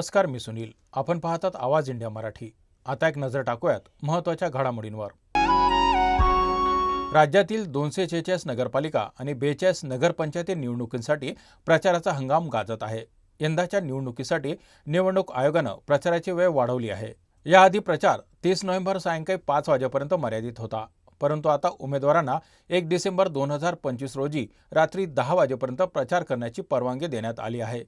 नमस्कार मी सुनील. आपण पाहतात आवाज इंडिया मराठी. आता एक नजर टाकूयात महत्त्वाच्या घडामोडींवर. राज्यातील दोनशे छेचाळीस नगरपालिका आणि बेचाळीस नगरपंचायती निवडणुकींसाठी प्रचाराचा हंगाम गाजत आहे. यंदाच्या निवडणुकीसाठी निवडणूक आयोगानं प्रचाराची वेळ वाढवली आहे. याआधी प्रचार तीस नोव्हेंबर सायंकाळी पाच वाजेपर्यंत मर्यादित होता. परंतु आता उमेदवारांना एक डिसेंबर दोन हजार पंचवीस रोजी रात्री दहा वाजेपर्यंत प्रचार करण्याची परवानगी देण्यात आली आहे.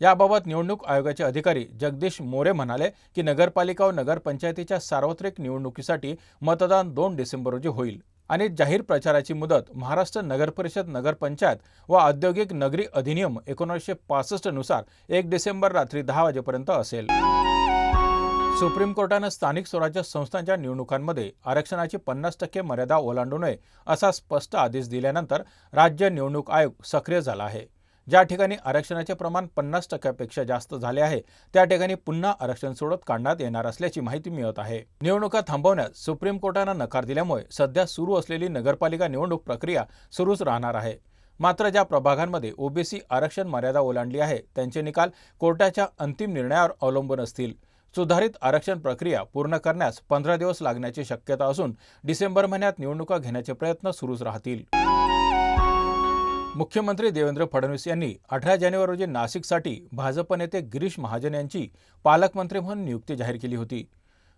याबाबत निवडणूक आयोगाचे अधिकारी जगदीश मोरे म्हणाले की नगरपालिका व नगरपंचायतीच्या सार्वत्रिक निवडणुकीसाठी मतदान दोन डिसेंबर रोजी होईल. आणि जाहीर प्रचाराची मुदत महाराष्ट्र नगरपरिषद नगरपंचायत व औद्योगिक नगरी अधिनियम एकोणीसशे पासष्टनुसार एक डिसेंबर रात्री दहा वाजेपर्यंत असेल. सुप्रीम कोर्टानं स्थानिक स्वराज्य संस्थांच्या निवडणुकांमध्ये आरक्षणाची पन्नास टक्के मर्यादा ओलांडू नये असा स्पष्ट आदेश दिल्यानंतर राज्य निवडणूक आयोग सक्रिय झाला आहे. ज्या ठिकाणी आरक्षणाचे प्रमाण पन्नास टक्क्यापेक्षा जास्त झाले आहे त्या ठिकाणी पुन्हा आरक्षण सोडत काढण्यात येणार असल्याची माहिती मिळत आहे. निवडणुका थांबवण्यास सुप्रीम कोर्टानं नकार दिल्यामुळे सध्या सुरू असलेली नगरपालिका निवडणूक प्रक्रिया सुरूच राहणार आहे. मात्र ज्या प्रभागांमध्ये ओबीसी आरक्षण मर्यादा ओलांडली आहे त्यांचे निकाल कोर्टाच्या अंतिम निर्णयावर अवलंबून असतील. सुधारित आरक्षण प्रक्रिया पूर्ण करण्यास पंधरा दिवस लागण्याची शक्यता असून डिसेंबर महिन्यात निवडणुका घेण्याचे प्रयत्न सुरूच राहतील. मुख्यमंत्री देवेंद्र फडणवीस यांनी अठरा जानेवारी रोजी नाशिकसाठी भाजप नेते गिरीश महाजन यांची पालकमंत्री म्हणून नियुक्ती जाहीर केली होती.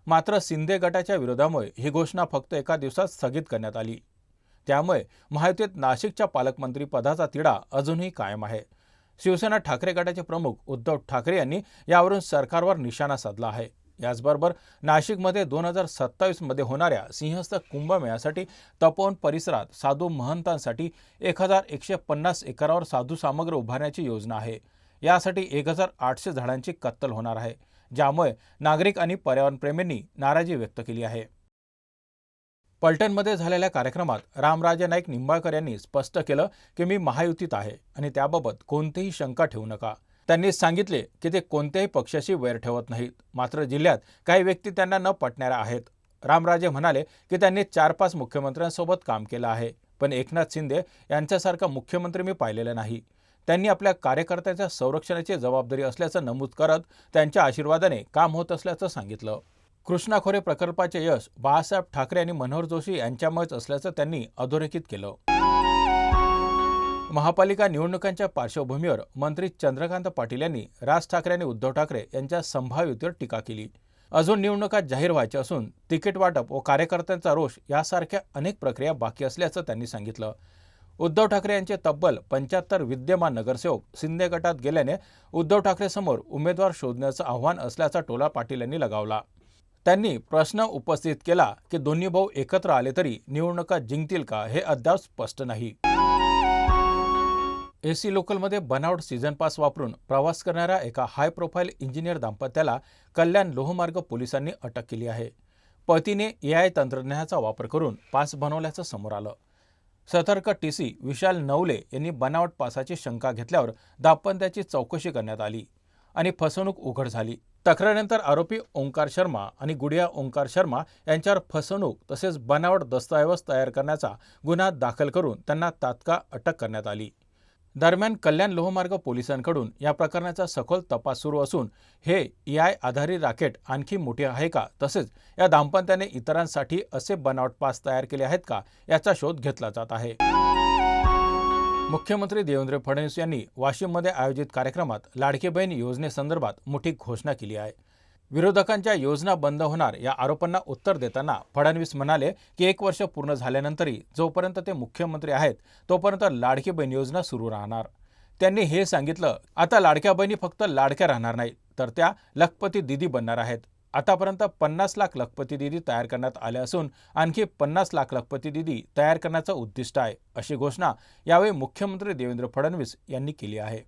मात्र शिंदे गटाच्या विरोधामुळे ही घोषणा फक्त एका दिवसात स्थगित करण्यात आली. त्यामुळे महायुतीत नाशिकच्या पालकमंत्री पदाचा तिढा अजूनही कायम आहे. शिवसेना ठाकरे गटाचे प्रमुख उद्धव ठाकरे यांनी यावरून सरकारवर निशाणा साधला आहे. याचबरोबर नाशिकमध्ये दोन हजार सत्तावीसमध्ये होणाऱ्या सिंहस्थ कुंभमेळ्यासाठी तपोवन परिसरात साधू महंतांसाठी एक हजार एकशे पन्नास एकरावर साधू सामग्री उभारण्याची योजना आहे. यासाठी एक हजार आठशे झाडांची कत्तल होणार आहे ज्यामुळे नागरिक आणि पर्यावरणप्रेमींनी नाराजी व्यक्त केली आहे. पलटणमध्ये झालेल्या कार्यक्रमात रामराजे नाईक निंबाळकर यांनी स्पष्ट केलं की मी महायुतीत आहे आणि त्याबाबत कोणतीही शंका ठेवू नका. त्यांनी सांगितले की ते कोणत्याही पक्षाशी वैर ठेवत नाहीत. मात्र जिल्ह्यात काही व्यक्ती त्यांना न पटणाऱ्या आहेत. रामराजे म्हणाले की त्यांनी चार पाच मुख्यमंत्र्यांसोबत काम केलं आहे. पण एकनाथ शिंदे यांच्यासारखा मुख्यमंत्री मी पाहिलेला नाही. त्यांनी आपल्या कार्यकर्त्याच्या संरक्षणाची जबाबदारी असल्याचं नमूद करत त्यांच्या आशीर्वादाने काम होत असल्याचं सांगितलं. कृष्णा खोरे प्रकल्पाचे यश बाळासाहेब ठाकरे आणि मनोहर जोशी यांच्यामुळेच असल्याचं त्यांनी अधोरेखित केलं. महापालिका निवडणुकांच्या पार्श्वभूमीवर मंत्री चंद्रकांत पाटील यांनी राज ठाकरे आणि उद्धव ठाकरे यांच्या संभाव्यतेवर टीका केली. अजून निवडणुका जाहीर व्हायच्या असून तिकीट वाटप व कार्यकर्त्यांचा रोष यासारख्या अनेक प्रक्रिया बाकी असल्याचं त्यांनी सांगितलं. उद्धव ठाकरे यांचे तब्बल पंच्याहत्तर विद्यमान नगरसेवक शिंदे गटात गेल्याने उद्धव ठाकरेसमोर उमेदवार शोधण्याचं आव्हान असल्याचा टोला पाटील यांनी लगावला. त्यांनी प्रश्न उपस्थित केला की दोन्ही भाऊ एकत्र आले तरी निवडणुका जिंकतील का हे अद्याप स्पष्ट नाही. एसी लोकलमध्ये बनावट सीझन पास वापरून प्रवास करणाऱ्या एका हाय प्रोफाईल इंजिनियर दाम्पत्याला कल्याण लोहमार्ग पोलिसांनी अटक केली आहे. पतीने ए आय तंत्रज्ञानाचा वापर करून पास बनवल्याचं समोर आलं. सतर्क टी सी विशाल नवले यांनी बनावट पासाची शंका घेतल्यावर दाम्पत्याची चौकशी करण्यात आली आणि फसवणूक उघड झाली. तक्रारीनंतर आरोपी ओंकार शर्मा आणि गुडिया ओंकार शर्मा यांच्यावर फसवणूक तसेच बनावट दस्तऐवज तयार करण्याचा गुन्हा दाखल करून त्यांना तात्काळ अटक करण्यात आली. दरम्यान कल्याण लोहमार्ग पोलिसांकडून या प्रकरणाचा सखोल तपास सुरू असून हे ए आय आधारित राकेट आणखी मोठे आहे का? तसेच या दाम्पत्याने इतरांसाठी असे बनावट पास तयार केले आहेत का? याचा शोध घेतला जात आहे. मुख्यमंत्री देवेंद्र फडणवीस यांनी वाशिममध्ये आयोजित कार्यक्रमात लाडकी बहीण योजनेसंदर्भात मोठी घोषणा केली आहे. विरोधकांच्या योजना बंद होणार या आरोपांना उत्तर देताना फडणवीस म्हणाले की एक वर्ष पूर्ण झाल्यानंतरही जोपर्यंत ते मुख्यमंत्री आहेत तोपर्यंत लाडकी बहीण योजना सुरू राहणार. त्यांनी हे सांगितलं आता लाडक्या बहिणी फक्त लाडक्या राहणार नाहीत तर त्या लखपती दिदी बनणार आहेत. आतापर्यंत पन्नास लाख लखपती दिदी तयार करण्यात आल्या असून आणखी पन्नास लाख लखपती दिदी तयार करण्याचं उद्दिष्ट आहे अशी घोषणा यावेळी मुख्यमंत्री देवेंद्र फडणवीस यांनी केली आहे.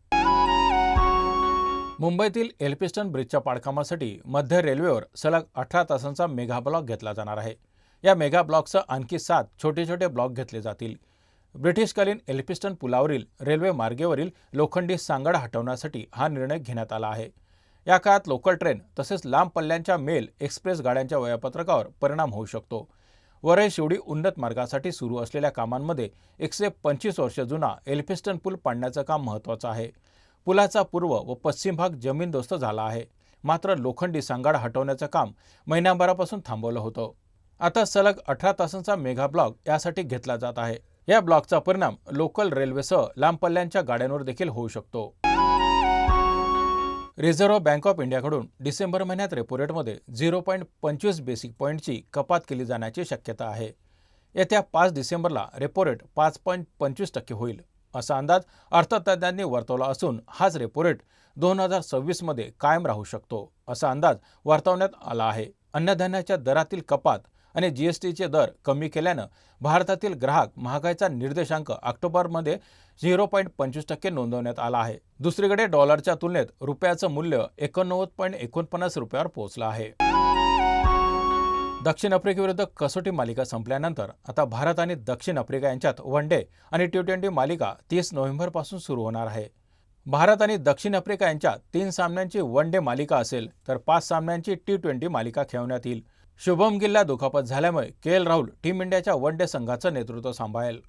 मुंबईतील एल्फिस्टन ब्रिजच्या पाडकामासाठी मध्य रेल्वेवर सलग अठरा तासांचा मेगा ब्लॉक घेतला जाणार आहे. या मेगा ब्लॉकसह आणखी सात छोटे छोटे ब्लॉक घेतले जातील. ब्रिटिशकालीन एल्फिस्टन पुलावरील रेल्वे मार्गेवरील लोखंडी सांगड हटवण्यासाठी हा निर्णय घेण्यात आला आहे. या काळात लोकल ट्रेन तसेच लांब पल्ल्यांच्या मेल एक्सप्रेस गाड्यांच्या वेळापत्रकावर परिणाम होऊ शकतो. वरळी शिवडी उन्नत मार्गासाठी सुरू असलेल्या कामांमध्ये एकशे पंचवीस वर्ष जुना एल्फिस्टन पूल पाडण्याचं काम महत्त्वाचं आहे. पुलाचा पूर्व व पश्चिम भाग जमीनदोस्त झाला आहे. मात्र लोखंडी सांगाड हटवण्याचं काम महिन्याभरापासून थांबवलं होतं. आता सलग अठरा तासांचा मेगा ब्लॉक यासाठी घेतला जात आहे. या ब्लॉकचा परिणाम लोकल रेल्वेसह लांब पल्ल्यांच्या गाड्यांवर देखील होऊ शकतो. रिझर्व्ह बँक ऑफ इंडियाकडून डिसेंबर महिन्यात रेपो रेटमध्ये झिरो पॉईंट पंचवीस बेसिक पॉईंटची कपात केली जाण्याची शक्यता आहे. येत्या पाच डिसेंबरला रेपो रेट पाच पॉईंट पंचवीस टक्के होईल. असा अंदाज अर्थतज्ज्ञांनी वर्तवला असून हाच रेपो रेट दोन हजार सव्वीसमध्ये कायम राहू शकतो असा अंदाज वर्तवण्यात आला आहे. अन्नधान्याच्या दरातील कपात आणि जीएसटीचे दर कमी केल्यानं भारतातील ग्राहक महागाईचा निर्देशांक ऑक्टोबरमध्ये झिरो पॉईंट पंचवीस टक्के नोंदवण्यात आला आहे. दुसरीकडे डॉलरच्या तुलनेत रुपयाचं मूल्य एकोणनव्वद पॉईंट एकोणपन्नास रुपयावर पोहोचलं आहे. दक्षिण आफ्रिकेविरुद्ध कसोटी मालिका संपल्यानंतर आता भारत आणि दक्षिण आफ्रिका यांच्यात वन डे आणि टी ट्वेंटी मालिका तीस नोव्हेंबरपासून सुरू होणार आहे. भारत आणि दक्षिण आफ्रिका यांच्यात तीन सामन्यांची वन डे मालिका असेल तर पाच सामन्यांची टी ट्वेंटी मालिका खेळवण्यात येईल. शुभम गिलला दुखापत झाल्यामुळे के एल राहुल टीम इंडियाच्या वन डे संघाचं नेतृत्व सांभाळेल.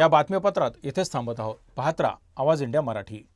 या बातमीपत्रात इथेच थांबत आहोत. पाहत्रा आवाज इंडिया मराठी.